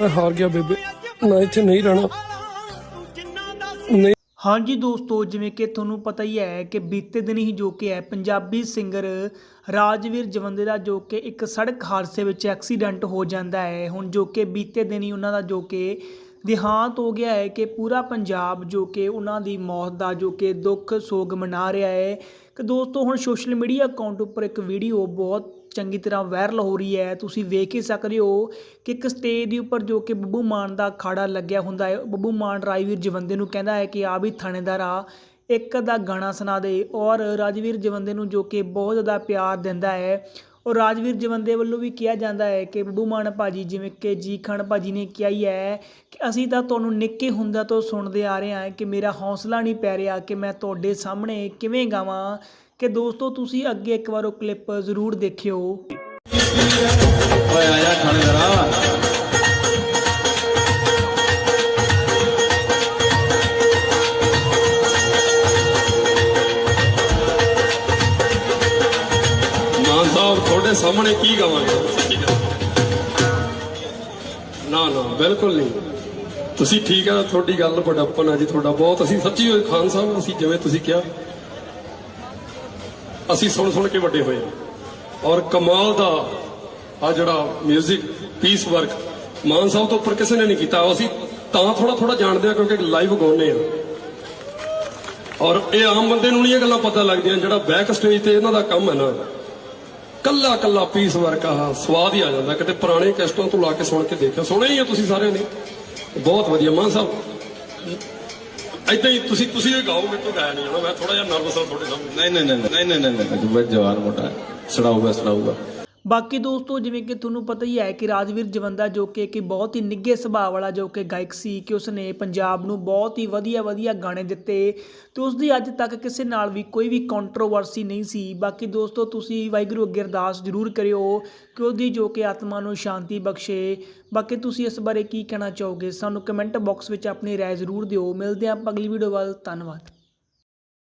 ਮੈਂ ਹਾਰ ਗਿਆ ਬੇਬੇ। ਮੈਂ ਇੱਥੇ ਨਹੀਂ ਰਹਿਣਾ। ਨਹੀਂ। ਹਾਂਜੀ ਦੋਸਤੋ, ਜਿਵੇਂ ਕਿ ਤੁਹਾਨੂੰ ਪਤਾ ਹੀ ਹੈ ਕਿ ਬੀਤੇ ਦਿਨ ਹੀ ਜੋ ਕਿ ਹੈ, ਪੰਜਾਬੀ ਸਿੰਗਰ ਰਾਜਵੀਰ ਜਵੰਦੇ ਦਾ ਜੋ ਕਿ ਇੱਕ ਸੜਕ ਹਾਦਸੇ ਵਿੱਚ ਐਕਸੀਡੈਂਟ ਹੋ ਜਾਂਦਾ ਹੈ। ਹੁਣ ਜੋ ਕਿ ਬੀਤੇ ਦਿਨ ਹੀ ਉਹਨਾਂ ਦਾ ਜੋ ਕਿ ਦੇਹਾਂਤ ਹੋ ਗਿਆ ਹੈ ਕਿ ਪੂਰਾ ਪੰਜਾਬ ਜੋ ਕਿ ਉਹਨਾਂ ਦੀ ਮੌਤ ਦਾ ਜੋ ਕਿ ਦੁੱਖ ਸੋਗ ਮਨਾ ਰਿਹਾ ਹੈ। ਕਿ ਦੋਸਤੋ, ਹੁਣ ਸੋਸ਼ਲ ਮੀਡੀਆ ਅਕਾਊਂਟ ਉੱਪਰ ਇੱਕ ਵੀਡੀਓ ਬਹੁਤ ਚੰਗੀ ਤਰ੍ਹਾਂ ਵਾਇਰਲ ਹੋ ਰਹੀ ਹੈ। ਤੁਸੀਂ ਵੇਖ ਹੀ ਸਕਦੇ ਹੋ ਕਿ ਇੱਕ ਸਟੇਜ ਦੇ ਉੱਪਰ ਜੋ ਕਿ ਬੱਬੂ ਮਾਨ ਦਾ ਖਾੜਾ ਲੱਗਿਆ ਹੁੰਦਾ ਹੈ। ਬੱਬੂ ਮਾਨ ਰਾਜਵੀਰ ਜਵੰਦੇ ਨੂੰ ਕਹਿੰਦਾ ਹੈ ਕਿ ਆ ਵੀ ਥਾਣੇਦਾਰ ਆ, ਇੱਕ ਦਾ ਗਾਣਾ ਸੁਣਾ ਦੇ ਔਰ ਰਾਜਵੀਰ ਜਵੰਦੇ ਨੂੰ ਜੋ ਕਿ ਬਹੁਤ ਜ਼ਿਆਦਾ ਪਿਆਰ ਦਿੰਦਾ ਹੈ। ਔਰ ਰਾਜਵੀਰ ਜਵੰਦੇ ਵੱਲੋਂ ਵੀ ਕਿਹਾ ਜਾਂਦਾ ਹੈ ਕਿ ਬੱਬੂ ਮਾਨ ਭਾਜੀ ਜਿਵੇਂ ਕਿ ਜੀ ਖਾਨ ਭਾਜੀ ਨੇ ਕਿਹਾ ਹੀ ਹੈ ਕਿ ਅਸੀਂ ਤਾਂ ਤੁਹਾਨੂੰ ਨਿੱਕੇ ਹੁੰਦਾ ਤੋਂ ਸੁਣਦੇ ਆ ਰਹੇ ਹਾਂ ਕਿ ਮੇਰਾ ਹੌਸਲਾ ਨਹੀਂ ਪੈ ਰਿਹਾ ਕਿ ਮੈਂ ਤੁਹਾਡੇ ਸਾਹਮਣੇ ਕਿਵੇਂ ਗਾਵਾਂ। ਕਿ ਦੋਸਤੋ, ਤੁਸੀਂ ਅੱਗੇ ਇੱਕ ਵਾਰ ਉਹ ਕਲਿੱਪ ਜ਼ਰੂਰ ਦੇਖਿਓ। ਸਾਹਿਬ ਤੁਹਾਡੇ ਸਾਹਮਣੇ ਕੀ ਗਾਵਾਂਗੇ? ਨਾ ਨਾ, ਬਿਲਕੁਲ ਨਹੀਂ। ਤੁਸੀਂ ਠੀਕ ਆ, ਤੁਹਾਡੀ ਗੱਲ ਬੜਾਪਨ ਆ ਜੀ, ਤੁਹਾਡਾ ਬਹੁਤ। ਅਸੀਂ ਸੱਚੀ ਹੋਏ ਖਾਨ ਸਾਹਿਬ, ਅਸੀਂ ਜਿਵੇਂ ਤੁਸੀਂ ਕਿਹਾ, ਅਸੀਂ ਸੁਣ ਸੁਣ ਕੇ ਵੱਡੇ ਹੋਏ ਔਰ ਕਮਾਲ ਦਾ ਆ ਜਿਹੜਾ 뮤직 ਪੀਸ ਵਰਕ ਮਾਨ ਸਾਹਿਬ ਤੋਂ ਉੱਪਰ ਕਿਸੇ ਨੇ ਨਹੀਂ ਕੀਤਾ। ਅਸੀਂ ਤਾਂ ਥੋੜਾ ਥੋੜਾ ਜਾਣਦੇ ਆ, ਕਿਉਂਕਿ ਲਾਈਵ ਗਾਉਂਦੇ ਆ। ਔਰ ਇਹ ਆਮ ਬੰਦੇ ਨੂੰ ਨਹੀਂ ਇਹ ਗੱਲਾਂ ਪਤਾ ਲੱਗਦੀਆਂ, ਜਿਹੜਾ ਬੈਕ ਸਟੇਜ ਤੇ ਇਹਨਾਂ ਦਾ ਕੰਮ ਹੈ ਨਾ। ਕੱਲਾ ਕੱਲਾ ਪੀਸ ਵਰਗਾ ਸਵਾਦ ਹੀ ਆ ਜਾਂਦਾ। ਕਿਤੇ ਪੁਰਾਣੇ ਕੈਸਟਾਂ ਤੋਂ ਲਾ ਕੇ ਸੁਣ ਕੇ ਦੇਖਿਆ। ਸੁਣਿਆ ਹੀ ਆ ਤੁਸੀਂ ਸਾਰਿਆਂ ਨੇ। ਬਹੁਤ ਵਧੀਆ। ਮਾਨ ਸਾਹਿਬ, ਏਦਾਂ ਹੀ ਤੁਸੀਂ ਤੁਸੀਂ ਇਹ ਗਾਓ, ਮੇਰੇ ਤੋਂ ਗਾਇਆ ਨਹੀਂ ਜਾਣਾ। ਮੈਂ ਥੋੜਾ ਜਿਹਾ ਨਰਵਸ ਹਾਂ ਤੁਹਾਡੇ ਸਾਹਮਣੇ। ਨਹੀਂ ਨਹੀਂ ਨਹੀਂ ਨਹੀਂ ਨਹੀਂ ਨਹੀਂ ਜਵਾਨ ਮੋਟਾ ਸੜਾਊਗਾ ਸੜਾਊਗਾ। ਬਾਕੀ ਦੋਸਤੋ, ਜਿਵੇਂ ਕਿ ਤੁਹਾਨੂੰ ਪਤਾ ਹੀ ਹੈ ਕਿ ਰਾਜਵੀਰ ਜਵੰਦਾ ਜੋ ਕਿ ਇੱਕ ਬਹੁਤ ਹੀ ਨਿੱਘੇ ਸੁਭਾਅ ਵਾਲਾ ਜੋ ਕਿ ਗਾਇਕ ਸੀ ਕਿ ਉਸਨੇ ਪੰਜਾਬ ਨੂੰ ਬਹੁਤ ਹੀ ਵਧੀਆ ਵਧੀਆ ਗਾਣੇ ਦਿੱਤੇ ਤੇ ਉਸ ਦੀ ਅੱਜ ਤੱਕ ਕਿਸੇ ਨਾਲ ਵੀ ਕੋਈ ਵੀ ਕੰਟਰੋਵਰਸੀ ਨਹੀਂ ਸੀ। ਬਾਕੀ ਦੋਸਤੋ, ਤੁਸੀਂ ਵਾਹਿਗੁਰੂ ਅੱਗੇ ਅਰਦਾਸ ਜ਼ਰੂਰ ਕਰਿਓ ਕਿ ਉਹਦੀ ਜੋ ਕਿ ਆਤਮਾ ਨੂੰ ਸ਼ਾਂਤੀ ਬਖਸ਼ੇ। ਬਾਕੀ ਤੁਸੀਂ ਇਸ ਬਾਰੇ ਕੀ ਕਹਿਣਾ ਚਾਹੋਗੇ? ਸਾਨੂੰ ਕਮੈਂਟ ਬਾਕਸ ਵਿੱਚ ਆਪਣੀ ਰਾਏ ਜ਼ਰੂਰ ਦਿਓ। ਮਿਲਦੇ ਹਾਂ ਆਪਾਂ ਅਗਲੀ ਵੀਡੀਓ ਵੱਲ। ਧੰਨਵਾਦ।